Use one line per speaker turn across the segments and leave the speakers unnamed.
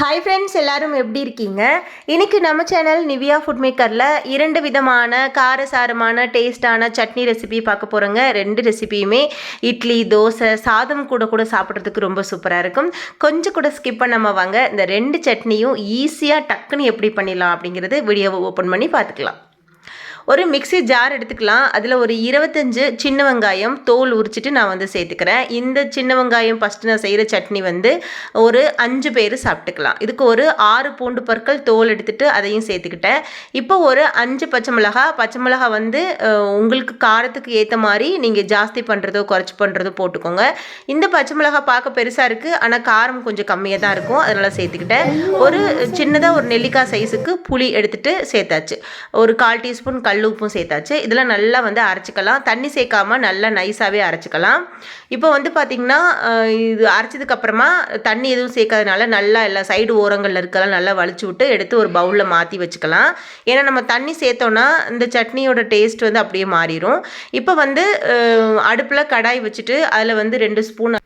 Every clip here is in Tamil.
ஹாய் ஃப்ரெண்ட்ஸ் எல்லாரும் எப்படி இருக்கீங்க? இன்னைக்கு நம்ம சேனல் நிவியா ஃபுட் மேக்கரில் இரண்டு விதமான காரசாரமான டேஸ்டான சட்னி ரெசிபி பார்க்க போகிறோங்க ரெண்டு ரெசிபியுமே இட்லி தோசை சாதம் கூட கூட சாப்பிட்றதுக்கு ரொம்ப சூப்பராக இருக்கும். கொஞ்சம் கூட ஸ்கிப் பண்ணாமல் வாங்க. இந்த ரெண்டு சட்னியும் ஈஸியாக டக்குன்னு எப்படி பண்ணிடலாம் அப்படிங்கிறது வீடியோவை ஓப்பன் பண்ணி பார்த்துக்கலாம். ஒரு மிக்ஸி ஜார் எடுத்துக்கலாம். அதில் ஒரு இருபத்தஞ்சு சின்ன வெங்காயம் தோல் உரிச்சிட்டு நான் வந்து சேர்த்துக்கிறேன். இந்த சின்ன வெங்காயம் ஃபஸ்ட்டு நான் செய்கிற சட்னி வந்து ஒரு அஞ்சு பேர் சாப்பிட்டுக்கலாம். இதுக்கு ஒரு ஆறு பூண்டு பற்கள் தோல் எடுத்துகிட்டு அதையும் சேர்த்துக்கிட்டேன். இப்போ ஒரு அஞ்சு பச்சை மிளகா பச்சை மிளகா வந்து உங்களுக்கு காரத்துக்கு ஏற்ற மாதிரி நீங்கள் ஜாஸ்தி பண்ணுறதோ குறைச்சி பண்ணுறதோ போட்டுக்கோங்க. இந்த பச்சை மிளகா பார்க்க பெருசாக இருக்குது ஆனால் காரம் கொஞ்சம் கம்மியாக தான் இருக்கும். அதனால் சேர்த்துக்கிட்டேன். ஒரு சின்னதாக ஒரு நெல்லிக்காய் சைஸுக்கு புளி எடுத்துகிட்டு சேர்த்தாச்சு. ஒரு கால் டீஸ்பூன் கல் உப்பும் சேர்த்தாச்சு. இதெல்லாம் நல்லா வந்து அரைச்சிக்கலாம். தண்ணி சேர்க்காம நல்லா நைஸாகவே அரைச்சிக்கலாம். இப்போ வந்து பார்த்திங்கன்னா இது அரைச்சதுக்கப்புறமா தண்ணி எதுவும் சேர்க்காதனால நல்லா எல்லா சைடு ஓரங்களில் இருக்கலாம் நல்லா வலிச்சு விட்டு எடுத்து ஒரு பவுலில் மாற்றி வச்சுக்கலாம். ஏன்னா நம்ம தண்ணி சேர்த்தோன்னா இந்த சட்னியோட டேஸ்ட் வந்து அப்படியே மாறிடும் இப்போ வந்து அடுப்பில் கடாய் வச்சுட்டு அதில் வந்து ரெண்டு ஸ்பூன்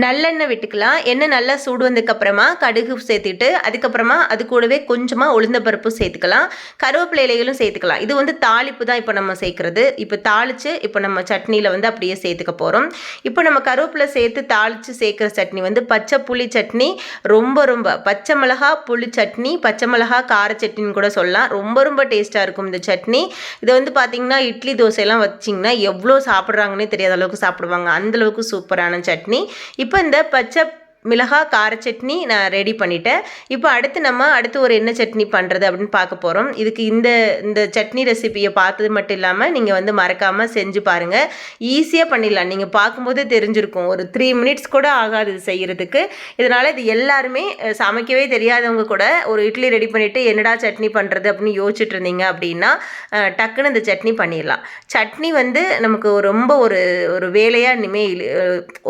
நல்லெண்ணெய் விட்டுக்கலாம். எண்ணெய் நல்லா சூடு வந்ததுக்கப்புறமா கடுகு சேர்த்துட்டு அதுக்கப்புறமா அது கூடவே கொஞ்சமாக உளுந்தப்பருப்பு சேர்த்துக்கலாம். கருவேப்பிலை இலைகளும் சேர்த்துக்கலாம். இது வந்து தாளிப்பு தான் இப்போ நம்ம சேர்க்குறது. இப்போ தாளித்து இப்போ நம்ம சட்னியில் வந்து அப்படியே சேர்த்துக்க போகிறோம் இப்போ நம்ம கருவேப்பிலை சேர்த்து தாளித்து சேர்க்குற சட்னி வந்து பச்சை புளி சட்னி. ரொம்ப ரொம்ப பச்சை மிளகா புளி சட்னி பச்சை மிளகா கார சட்னின்னு கூட சொல்லலாம். ரொம்ப ரொம்ப டேஸ்ட்டாக இருக்கும் இந்த சட்னி. இதை வந்து பார்த்திங்கன்னா இட்லி தோசையெல்லாம் வச்சிங்கன்னா எவ்வளோ சாப்பிட்றாங்கன்னே தெரியாத அளவுக்கு சாப்பிடுவாங்க. அந்தளவுக்கு சூப்பரான சட்னி. இப்போ இந்த பச்சை மிளகா கார சட்னி நான் ரெடி பண்ணிட்டேன். இப்போ அடுத்து நம்ம அடுத்து ஒரு என்ன சட்னி பண்ணுறது அப்படின்னு பார்க்க போகிறோம் இதுக்கு இந்த இந்த சட்னி ரெசிபியை பார்த்தது மட்டும் இல்லாமல் நீங்கள் வந்து மறக்காமல் செஞ்சு பாருங்கள் ஈஸியாக பண்ணிடலாம். நீங்கள் பார்க்கும்போதே தெரிஞ்சிருக்கும். ஒரு த்ரீ மினிட்ஸ் கூட ஆகாது இது செய்கிறதுக்கு இதனால் இது எல்லாருமே சமைக்கவே தெரியாதவங்க கூட ஒரு இட்லி ரெடி பண்ணிவிட்டு என்னடா சட்னி பண்ணுறது அப்படின்னு யோசிச்சுட்டு இருந்தீங்க அப்படின்னா டக்குன்னு இந்த சட்னி பண்ணிடலாம். சட்னி வந்து நமக்கு ரொம்ப ஒரு ஒரு வேலையாக இனிமேல்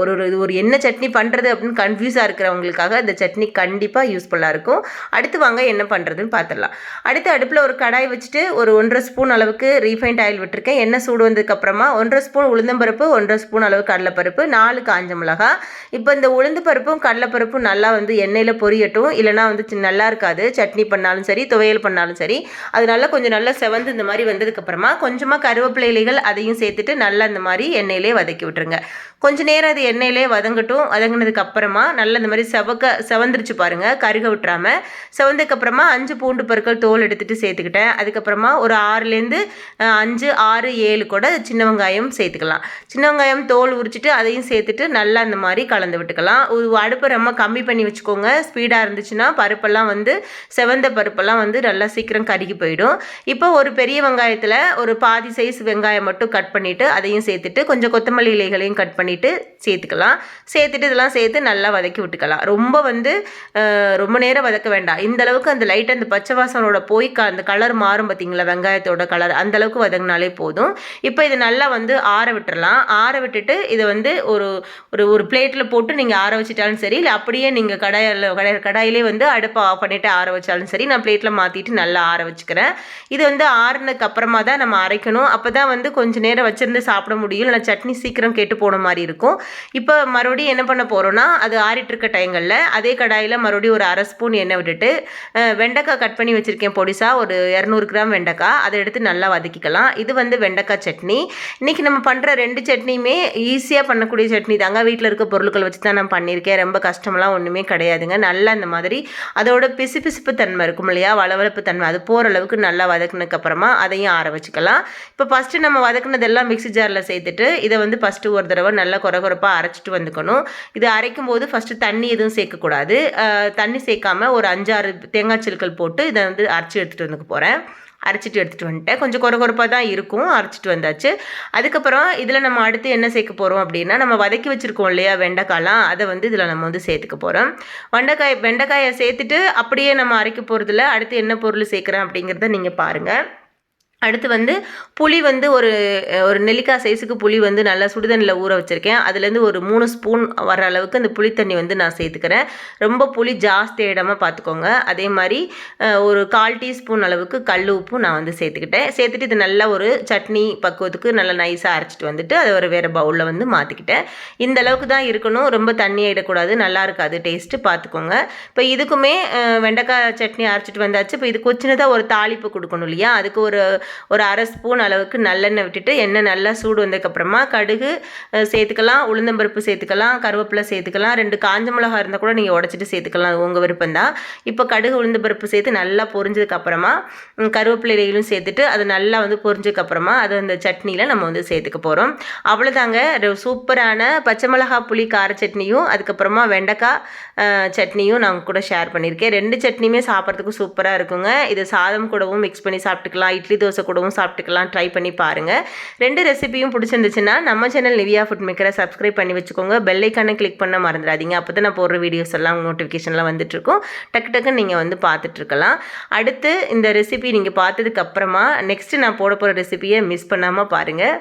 ஒரு ஒரு இது ஒரு என்ன சட்னி பண்ணுறது அப்படின்னு கன்ஃபியூஸாக இருக்கிறவங்களுக்காக இந்த சட்னி கண்டிப்பாக யூஸ்ஃபுல்லாக இருக்கும். அடுத்து வாங்க என்ன பண்ணுறதுன்னு பார்த்துடலாம் அடுத்து அடுப்பில் ஒரு கடாய் வச்சுட்டு ஒரு ஒன்றரை ஸ்பூன் அளவுக்கு ரீஃபைண்ட் ஆயில் விட்டுருக்கேன். எண்ணெய் சூடு வந்ததுக்கப்புறமா ஒன்றரை ஸ்பூன் உளுந்தம்பருப்பு ஒன்றரை ஸ்பூன் அளவு கடலைப்பருப்பு நாலு காஞ்ச மிளகா. இப்போ இந்த உளுந்து பருப்பும் கடலைப்பருப்பும் நல்லா வந்து எண்ணெயில் பொரியட்டும். இல்லைனா வந்து நல்லா இருக்காது. சட்னி பண்ணாலும் சரி துவையல் பண்ணாலும் சரி. அது நல்லா கொஞ்சம் நல்லா செவந்து இந்த மாதிரி வந்ததுக்கப்புறமா கொஞ்சமாக கருவேப்பிலை இலைகள் அதையும் சேர்த்துட்டு நல்லா இந்த மாதிரி எண்ணெயிலே வதக்கி விட்டுருங்க. கொஞ்ச நேரம் அது எண்ணெயிலே வதங்கட்டும். வதங்கினதுக்கு அப்புறமா நல்லா இந்த மாதிரி செவக்க செவந்துருச்சு பாருங்க கருக விட்டுறாமல் செவந்ததுக்கப்புறமா அஞ்சு பூண்டு பற்கள் தோல் எடுத்துகிட்டு சேர்த்துக்கிட்டேன். அதுக்கப்புறமா ஒரு ஆறுலேருந்து அஞ்சு ஆறு ஏழு கூட சின்ன வெங்காயம் சேர்த்துக்கலாம். சின்ன வெங்காயம் தோல் உரிச்சிட்டு அதையும் சேர்த்துட்டு நல்லா இந்த மாதிரி கலந்து விட்டுக்கலாம். ஒரு அடுப்பை ரொம்ப கம்மி பண்ணி வச்சுக்கோங்க. ஸ்பீடாக இருந்துச்சுன்னா பருப்பெல்லாம் வந்து செவந்த பருப்பெல்லாம் வந்து நல்லா சீக்கிரம் கருகி போயிடும். இப்போ ஒரு பெரிய வெங்காயத்தில் ஒரு பாதி சைஸ் வெங்காயம் மட்டும் கட் பண்ணிவிட்டு அதையும் சேர்த்துட்டு கொஞ்சம் கொத்தமல்லி இலைகளையும் கட் பண்ணிவிட்டு சேர்த்துக்கலாம். சேர்த்துட்டு இதெல்லாம் சேர்த்து நல்லா வதக்கி விட்டுக்கலாம். ரொம்ப வந்து ரொம்ப நேரம் வதக்க வேண்டாம். இந்த அளவுக்கு அந்த லைட் அந்த பச்சை வாசனோட போய் க அந்த கலர் மாறும் பார்த்தீங்களா வெங்காயத்தோட கலர் அந்த அளவுக்கு வதங்கினாலே போதும். இப்போ இது நல்லா வந்து ஆற விட்டுறலாம். ஆற விட்டுட்டு இதை வந்து ஒரு ஒரு ஒரு பிளேட்டில் போட்டு நீங்கள் ஆற வச்சிட்டாலும் சரி இல்லை அப்படியே நீங்கள் கடாயில் கடை கடாயிலே வந்து அடுப்பை ஆஃப் பண்ணிவிட்டு ஆற வச்சாலும் சரி நான் பிளேட்டில் மாற்றிட்டு நல்லா ஆற வச்சுக்கிறேன். இது வந்து ஆறுனதுக்கு அப்புறமா தான் நம்ம அரைக்கணும். அப்போ தான் வந்து கொஞ்சம் நேரம் வச்சுருந்து சாப்பிட முடியும். இல்லை சட்னி சீக்கிரம் கெட்டு போன மாதிரி இருக்கும். இப்போ மறுபடியும் என்ன பண்ண போகிறோன்னா அது ஆறிட்டு இருக்க டைங்களில் அதே கடாயில் மறுபடியும் ஒரு அரை ஸ்பூன் எண்ணெய் விட்டுட்டு வெண்டைக்காய் கட் பண்ணி வச்சுருக்கேன் பொடிசாக ஒரு இரநூறு கிராம் வெண்டைக்காய். அதை எடுத்து நல்லா வதக்கிக்கலாம். இது வந்து வெண்டைக்காய் சட்னி. இன்றைக்கி நம்ம பண்ணுற ரெண்டு சட்னியுமே ஈஸியாக பண்ணக்கூடிய சட்னி தாங்க. வீட்டில் இருக்க பொருட்கள் வச்சு தான் நான் பண்ணியிருக்கேன். ரொம்ப கஷ்டமெல்லாம் ஒன்றுமே கிடையாதுங்க. நல்லா இந்த மாதிரி அதோட பிசு பிசுப்பு தன்மை இருக்கும் இல்லையா? வளவளப்பு தன்மை. அது போகிற அளவுக்கு நல்லா வதக்குனதுக்கப்புறமா அதையும் ஆற வச்சுக்கலாம். இப்போ ஃபஸ்ட்டு நம்ம வதக்குனதெல்லாம் மிக்ஸி ஜாரில் சேர்த்துட்டு இதை வந்து ஃபஸ்ட்டு ஒரு தடவை நல்லா குறை குறைப்பாக அரைச்சிட்டு வந்துக்கணும். இது அரைக்கும் போது ஃபஸ்ட் ஃபஸ்ட்டு தண்ணி எதுவும் சேர்க்கக்கூடாது. தண்ணி சேர்க்காம ஒரு அஞ்சாறு தேங்காய் சிலுக்கள் போட்டு இதை வந்து அரைச்சி எடுத்துகிட்டு வந்துக்க போகிறேன் அரைச்சிட்டு எடுத்துகிட்டு வந்துட்டேன். கொஞ்சம் குறை குறைப்பாக தான் இருக்கும். அரைச்சிட்டு வந்தாச்சு. அதுக்கப்புறம் இதில் நம்ம அடுத்து என்ன சேர்க்க போகிறோம் அப்படின்னா நம்ம வதக்கி வச்சுருக்கோம் இல்லையா வெண்டைக்காய்லாம் அதை வந்து இதில் நம்ம வந்து சேர்த்துக்க போகிறோம் வெண்டைக்காய் வெண்டைக்காயை சேர்த்துட்டு அப்படியே நம்ம அரைக்க போகிறதுல அடுத்து என்ன பொருள் சேர்க்குறேன் அப்படிங்கிறத நீங்கள் பாருங்கள் அடுத்து வந்து புளி வந்து ஒரு ஒரு நெல்லிக்காய் சைஸுக்கு புளி வந்து நல்லா சுடுதண்ணில் ஊற வச்சுருக்கேன். அதுலேருந்து ஒரு மூணு ஸ்பூன் வர அளவுக்கு அந்த புளி தண்ணி வந்து நான் சேர்த்துக்கிறேன். ரொம்ப புளி ஜாஸ்தி இடமா பார்த்துக்கோங்க அதே மாதிரி ஒரு கால் டீஸ்பூன் அளவுக்கு கல் உப்பும் நான் வந்து சேர்த்துக்கிட்டேன். சேர்த்துட்டு இது நல்லா ஒரு சட்னி பக்குவத்துக்கு நல்லா நைஸாக அரைச்சிட்டு வந்துட்டு அதை ஒரு வேறு பவுலில் வந்து மாற்றிக்கிட்டேன் இந்த அளவுக்கு தான் இருக்கணும். ரொம்ப தண்ணி இடக்கூடாது நல்லா இருக்காது டேஸ்ட்டு பார்த்துக்கோங்க இப்போ இதுக்குமே வெண்டைக்காய் சட்னி அரைச்சிட்டு வந்தாச்சு. இப்போ இது சின்னதாக ஒரு தாளிப்பு கொடுக்கணும் இல்லையா? அதுக்கு ஒரு ஒரு அரை ஸ்பூன் அளவுக்கு நல்லெண்ணெய் விட்டுட்டு எண்ணெய் நல்லா சூடு வந்ததுக்கப்புறமா கடுகு சேர்த்துக்கலாம் உளுந்தம்பருப்பு சேர்த்துக்கலாம் கருவேப்பிலை சேர்த்துக்கலாம் ரெண்டு காஞ்ச மிளகா இருந்தால் கூட நீங்கள் உடச்சிட்டு சேர்த்துக்கலாம் உங்கள் விருப்பம் தான். இப்போ கடுகு உளுந்தம்பருப்பு சேர்த்து நல்லா பொரிஞ்சதுக்கப்புறமா ம், கருவேப்பிலை இலையிலும் சேர்த்துட்டு அது நல்லா வந்து பொரிஞ்சதுக்கப்புறமா அது அந்த சட்னியில் நம்ம வந்து சேர்த்துக்க போகிறோம் அவ்வளோதாங்க. சூப்பரான பச்சை மிளகா புளி கார சட்னியும் அதுக்கப்புறமா வெண்டைக்காய் சட்னியும் நான் கூட ஷேர் பண்ணியிருக்கேன். ரெண்டு சட்னியுமே சாப்பிட்றதுக்கு சூப்பராக இருக்குங்க. இது சாதம் கூடவும் மிக்ஸ் பண்ணி சாப்பிட்டுக்கலாம். இட்லி தோசை கூடவும் சாப்பிட்டுக்கலாம். ட்ரை பண்ணி பாருங்கள் ரெண்டு ரெசிபியும் பிடிச்சிருந்துச்சுன்னா நம்ம சேனல் நிவியா ஃபுட் மேக்கரை சப்ஸ்கிரைப் பண்ணி வச்சுக்கோங்க. பெல்லைக்கான கிளிக் பண்ண மறந்துடாதீங்க. அப்போ தான் நான் போடுற வீடியோஸ் எல்லாம் நோட்டிஃபிகேஷன்லாம் வந்துட்டுருக்கும். டக்கு டக்குன்னு நீங்கள் வந்து பார்த்துட்ருக்கலாம் அடுத்து இந்த ரெசிபி நீங்கள் பார்த்ததுக்கு அப்புறமா நெக்ஸ்ட்டு நான் போட போகிற ரெசிபியை மிஸ் பண்ணாமல் பாருங்கள்